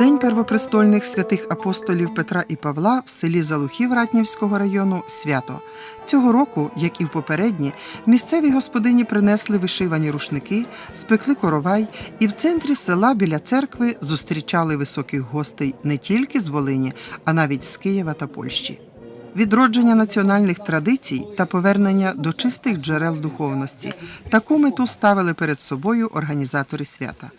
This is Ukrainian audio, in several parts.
день первопрестольних святих апостолів Петра і Павла в селі Залухів Ратнівського району свято. Цього року, як і в попередні, місцеві господині принесли вишивані рушники, спекли коровай і в центрі села біля церкви зустрічали високих гостей не тільки з Волині, а навіть з Києва та Польщі. Відродження національних традицій та повернення до чистих джерел духовності таку мету ставили перед собою організатори свята.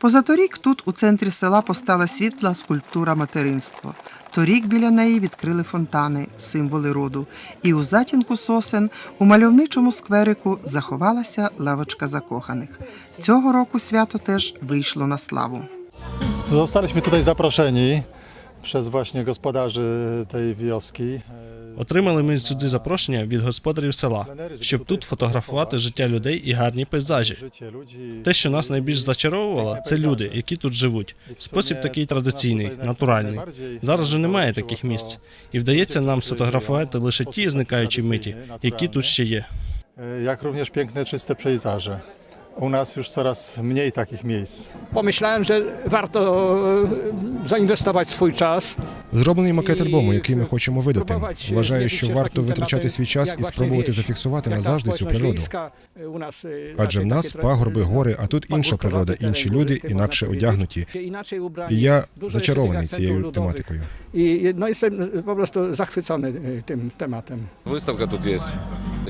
Позаторік тут у центрі села постала світла скульптура материнство. Торік біля неї відкрили фонтани, символи роду. І у затінку сосен у мальовничому скверику заховалася лавочка закоханих. Цього року свято теж вийшло на славу. Zostaliśmy tutaj zaproszeni przez właśnie gospodarzy tej wioski. Отримали ми сюди запрошення від господарів села, щоб тут фотографувати життя людей і гарні пейзажі. Те, що нас найбільш зачаровувало, це люди, які тут живуть. Спосіб такий традиційний, натуральний. Зараз же немає таких місць, і вдається нам сфотографувати лише ті зникаючі миті, які тут ще є. e, Jak również piękne, czyste pejzaże. U nas już coraz mniej takich miejsc. Pomyślałem, że warto e, zainwestować swój czas. Зроблений макет альбому, який ми хочемо видати. Вважаю, що варто витрачати свій час і спробувати зафіксувати назавжди цю природу. Адже в нас пагорби, гори, а тут інша природа, інші люди, інакше одягнуті. І я зачарований цією тематикою. I no, jestem po prostu zachwycony e, tym tematem. Виставка тут є.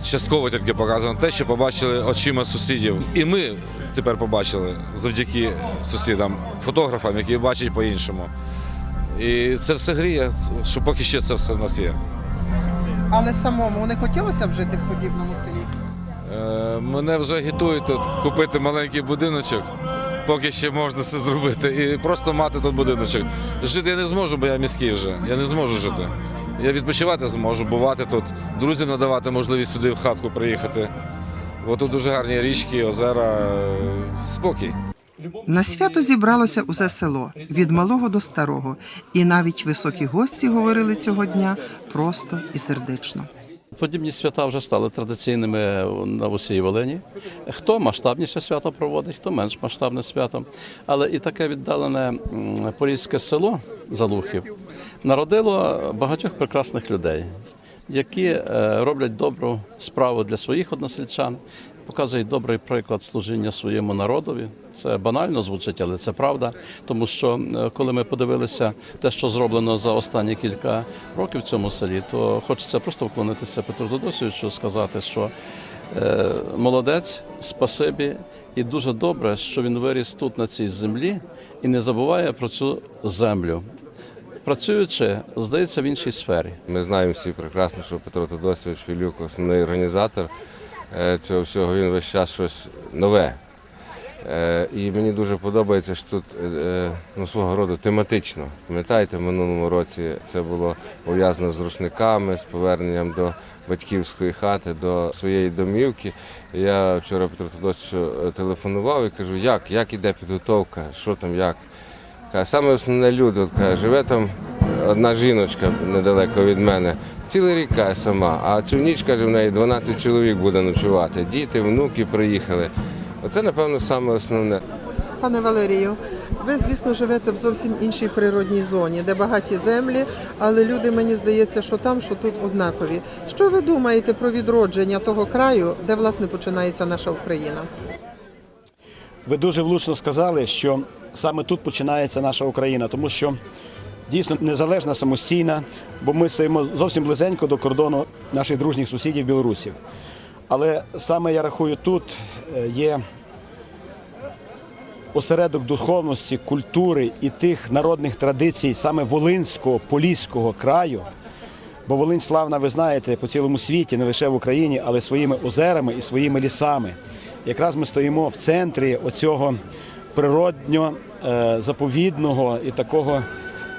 Частково тільки показано те, що побачили очима сусідів. І ми тепер побачили завдяки сусідам, фотографам, які бачать по-іншому. І це все гріє, що поки що це все в нас є. Але самому не хотілося б жити в подібному селі. Е, Мене вже агітують тут купити маленький будиночок, поки ще можна це зробити, і просто мати тут будиночок. Жити я не зможу, бо я міський вже. Я не зможу жити. Я відпочивати зможу, бувати тут, друзям надавати можливість сюди в хатку приїхати. Бо тут дуже гарні річки, озера, е, спокій. На свято зібралося усе село від малого до старого, і навіть високі гості говорили цього дня просто і сердечно. Подібні свята вже стали традиційними на усій Волині. Хто масштабніше свято проводить, хто менш масштабне свято. Але і таке віддалене поліське село Залухів народило багатьох прекрасних людей, які е, роблять добру справу для своїх односельчан, показують добрий приклад служіння своєму народові. Це банально звучить, але це правда. Тому що е, коли ми подивилися те, що зроблено за останні кілька років в цьому селі, то хочеться просто вклонитися Петру Додосовичу, сказати, що е, молодець, спасибі, і дуже добре, що він виріс тут на цій землі і не забуває про цю землю. Працюючи, здається, в іншій сфері. Ми знаємо всі прекрасно, що Петро Тодосович Філюк, основний організатор цього всього, він весь час щось нове. Е, І мені дуже подобається, що тут е, ну, свого роду тематично. Пам'ятаєте, в минулому році це було пов'язано з рушниками, з поверненням до батьківської хати, до своєї домівки. Я вчора Петру Тодосовичу е, телефонував і кажу, як, як іде підготовка, що там, як. Каже, саме основне люди, каже, живе там одна жіночка недалеко від мене. Цілий рік каже, сама, а цю ніч, каже, в неї 12 чоловік буде ночувати. Діти, внуки приїхали. Оце, напевно, саме основне. Пане Валерію, ви, звісно, живете в зовсім іншій природній зоні, де багаті землі, але люди, мені здається, що там, що тут однакові. Що ви думаєте про відродження того краю, де власне починається наша Україна? Ви дуже влучно сказали, що саме тут починається наша Україна, тому що дійсно незалежна, самостійна, бо ми стоїмо зовсім близенько до кордону наших дружніх сусідів білорусів. Але саме я рахую, тут е, є осередок духовності, культури і тих народних традицій саме Волинського, Поліського краю. Бо Волинь славна, ви знаєте, по цілому світі, не лише в Україні, але своїми озерами і своїми лісами. Якраз ми стоїмо в центрі оцього природньо е, заповідного і такого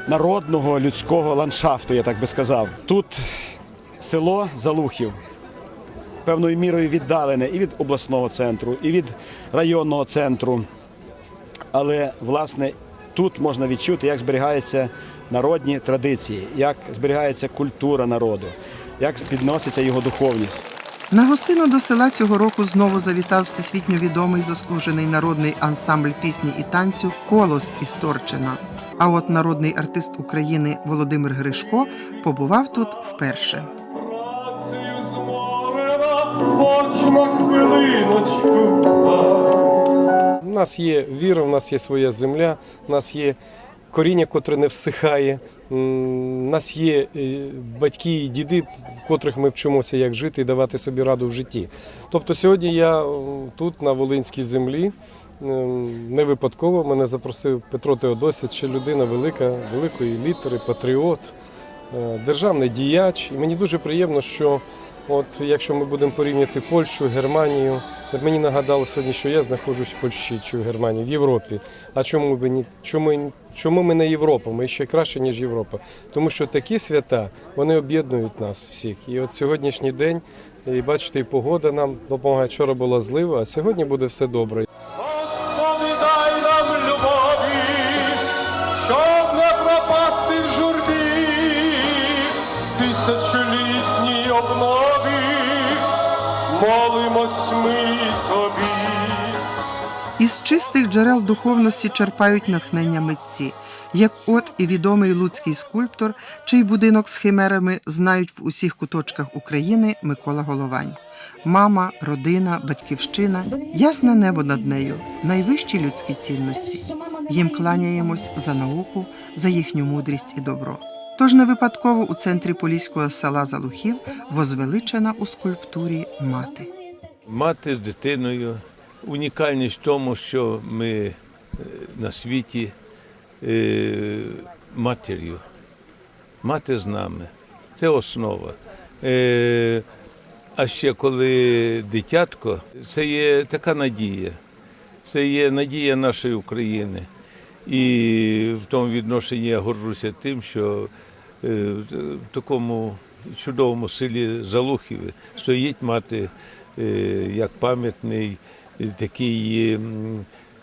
народного людського ландшафту, я так би сказав. Тут село Залухів певною мірою віддалене і від обласного центру, і від районного центру. Але власне тут можна відчути, як зберігаються народні традиції, як зберігається культура народу, як підноситься його духовність. На гостину до села цього року знову завітав всесвітньо відомий заслужений народний ансамбль пісні і танцю Колос із Торчина. А от народний артист України Володимир Гришко побував тут вперше. Працею зморена, хоч на хвилиночку. У нас є віра, у нас є своя земля, у нас є коріння, котре не всихає. У нас є е, батьки і діди, котрих ми вчимося, як жити і давати собі раду в житті. Тобто сьогодні я тут, на Волинській землі, не випадково мене запросив Петро Теодосіч, людина велика, великої літери, патріот, е, державний діяч. І мені дуже приємно, що От якщо ми будемо порівняти Польщу, Германію, от мені нагадало сьогодні, що я знаходжусь в Польщі чи в Германії, в Європі. А чому ми ні? Чому, чому ми не Європа? Ми ще краще, ніж Європа. Тому що такі свята вони об'єднують нас всіх. І от сьогоднішній день, і бачите, і погода нам допомагає. Вчора була злива, а сьогодні буде все добре. Із чистих джерел духовності черпають натхнення митці, як от і відомий луцький скульптор, чий будинок з химерами знають в усіх куточках України Микола Головань. Мама, родина, батьківщина, ясне небо над нею, найвищі людські цінності. Їм кланяємось за науку, за їхню мудрість і добро. Тож не випадково у центрі поліського села Залухів возвеличена у скульптурі мати. мати з дитиною. Унікальність в тому, що ми е, на світі е, матір'ю. Мати з нами. Це основа. Е, а ще коли дитятко, це є така надія. Це є надія нашої України. І в тому відношенні я горжуся тим, що в такому чудовому селі Залухіві стоїть мати як пам'ятний такий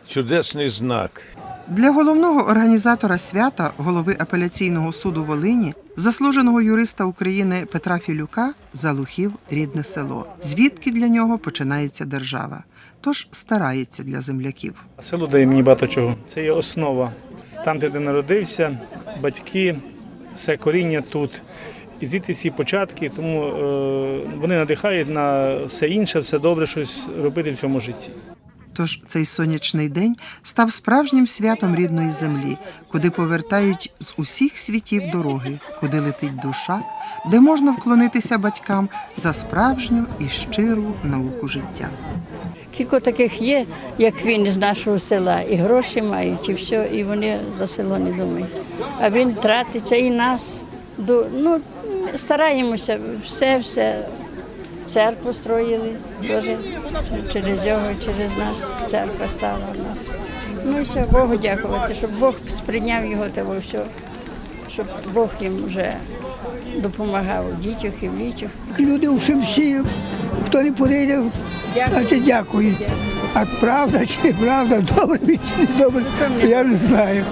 чудесний знак. Для головного організатора свята, голови апеляційного суду Волині, заслуженого юриста України Петра Філюка, Залухів рідне село, звідки для нього починається держава. Тож старається для земляків. Село дає мені багато чого. Це є основа. Там, де ти народився, батьки, все коріння тут. І звідти всі початки, тому е, вони надихають на все інше, все добре щось робити в цьому житті. Тож цей сонячний день став справжнім святом рідної землі, куди повертають з усіх світів дороги, куди летить душа, де можна вклонитися батькам за справжню і щиру науку життя. Кілько таких є, як він з нашого села, і гроші мають, і все, і вони за село не думають. А він тратиться і нас. Ду- Ну, стараємося, все, все. Церкву строїли теж через його, через нас. Церква стала у нас. Ну і все, Богу дякувати, щоб Бог сприйняв його того все, щоб Бог їм вже допомагав в дітях і в літях. Люди вже всі, хто не подійде, значить дякують. А правда чи неправда, добре чи не добре, я не знаю.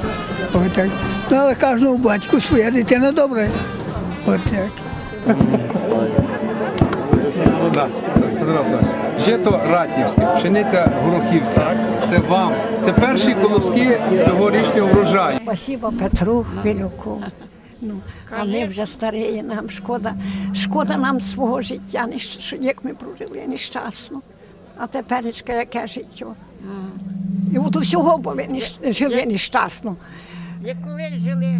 Ну, але кожному батьку своя дитина добра. От так. Жито Ратнівське, пшениця Горохівська. Це вам. Це перші колоски цьогорічного врожаю. Спасибо Петру Хвилюку. Ну, а ми вже старі, нам шкода. Шкода нам свого життя, як ми прожили нещасно. А теперечка яке життя. І от усього були жили нещасно. Як коли жили,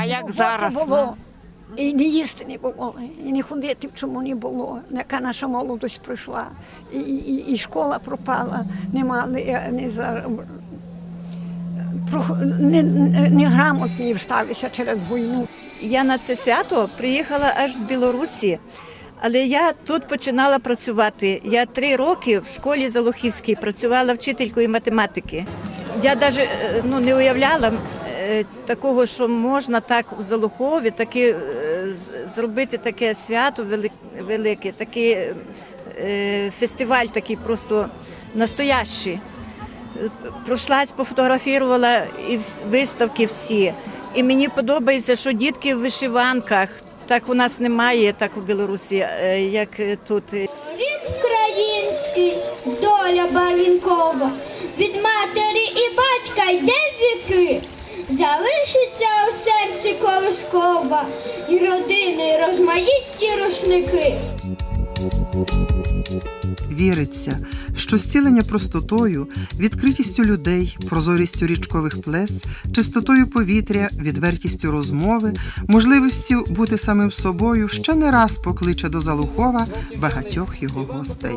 а як Роботи було. І не їсти не було, і не ходити в чому не було. Яка наша молодость пройшла, і, і, і школа пропала, не, не за не, не, неграмотні сталися через війну. Я на це свято приїхала аж з Білорусі, але я тут починала працювати. Я три роки в школі Залухівській працювала вчителькою математики. Я навіть ну, не уявляла е, такого, що можна так в Залухові таки, е, зробити таке свято велике, такий е, фестиваль такий просто настоящий пройшлась, пофотографувала і виставки всі. І мені подобається, що дітки в вишиванках. Так у нас немає, так у Білорусі, е, як е, тут. Рід український, доля барвінкова, колискова, і родини, розмаїтті рушники. Віриться, що зцілення простотою, відкритістю людей, прозорістю річкових плес, чистотою повітря, відвертістю розмови, можливістю бути самим собою ще не раз покличе до Залухова багатьох його гостей.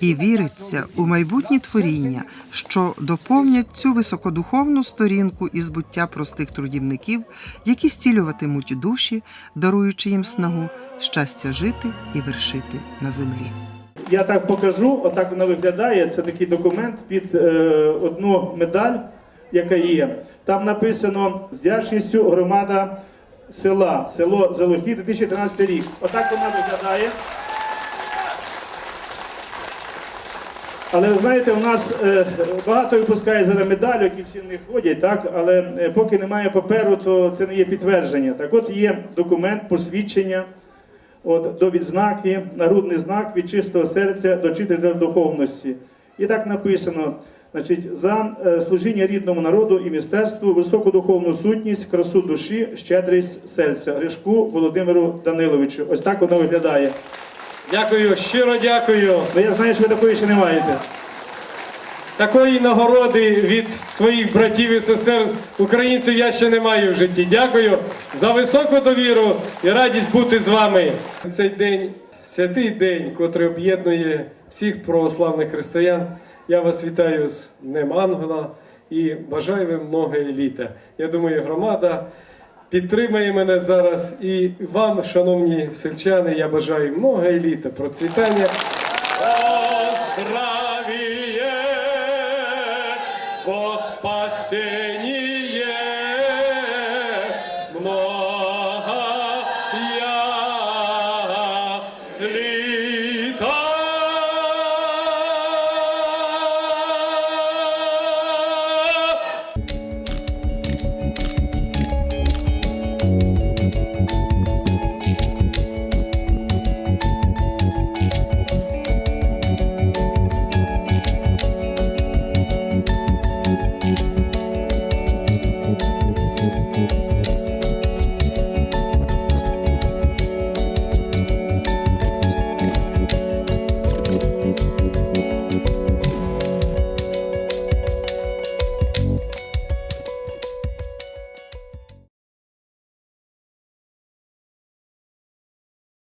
І віриться у майбутні творіння, що доповнять цю високодуховну сторінку із буття простих трудівників, які зцілюватимуть душі, даруючи їм снагу, щастя жити і вершити на землі. Я так покажу, отак вона виглядає. Це такий документ під е, одну медаль, яка є. Там написано з вдячністю громада села, село Залухі, 2013 рік. Отак вона виглядає. Але ви знаєте, у нас е, багато випускає зараз медаль, які всі них ходять, так? але е, поки немає паперу, то це не є підтвердження. Так от є документ, посвідчення от, до відзнаки, народний знак від чистого серця до вчителя духовності. І так написано: значить, за е, служіння рідному народу і містерству, високу духовну сутність, красу душі, щедрість серця. Гришку Володимиру Даниловичу. Ось так воно виглядає. Дякую, щиро дякую. Ну я знаю, що ви такої ще не маєте. Такої нагороди від своїх братів і сестер українців я ще не маю в житті. Дякую за високу довіру і радість бути з вами. Цей день святий день, котрий об'єднує всіх православних християн. Я вас вітаю з Днем Ангела і бажаю вам много літа. Я думаю, громада підтримає мене зараз. І вам, шановні сельчани, я бажаю много літа, процвітання.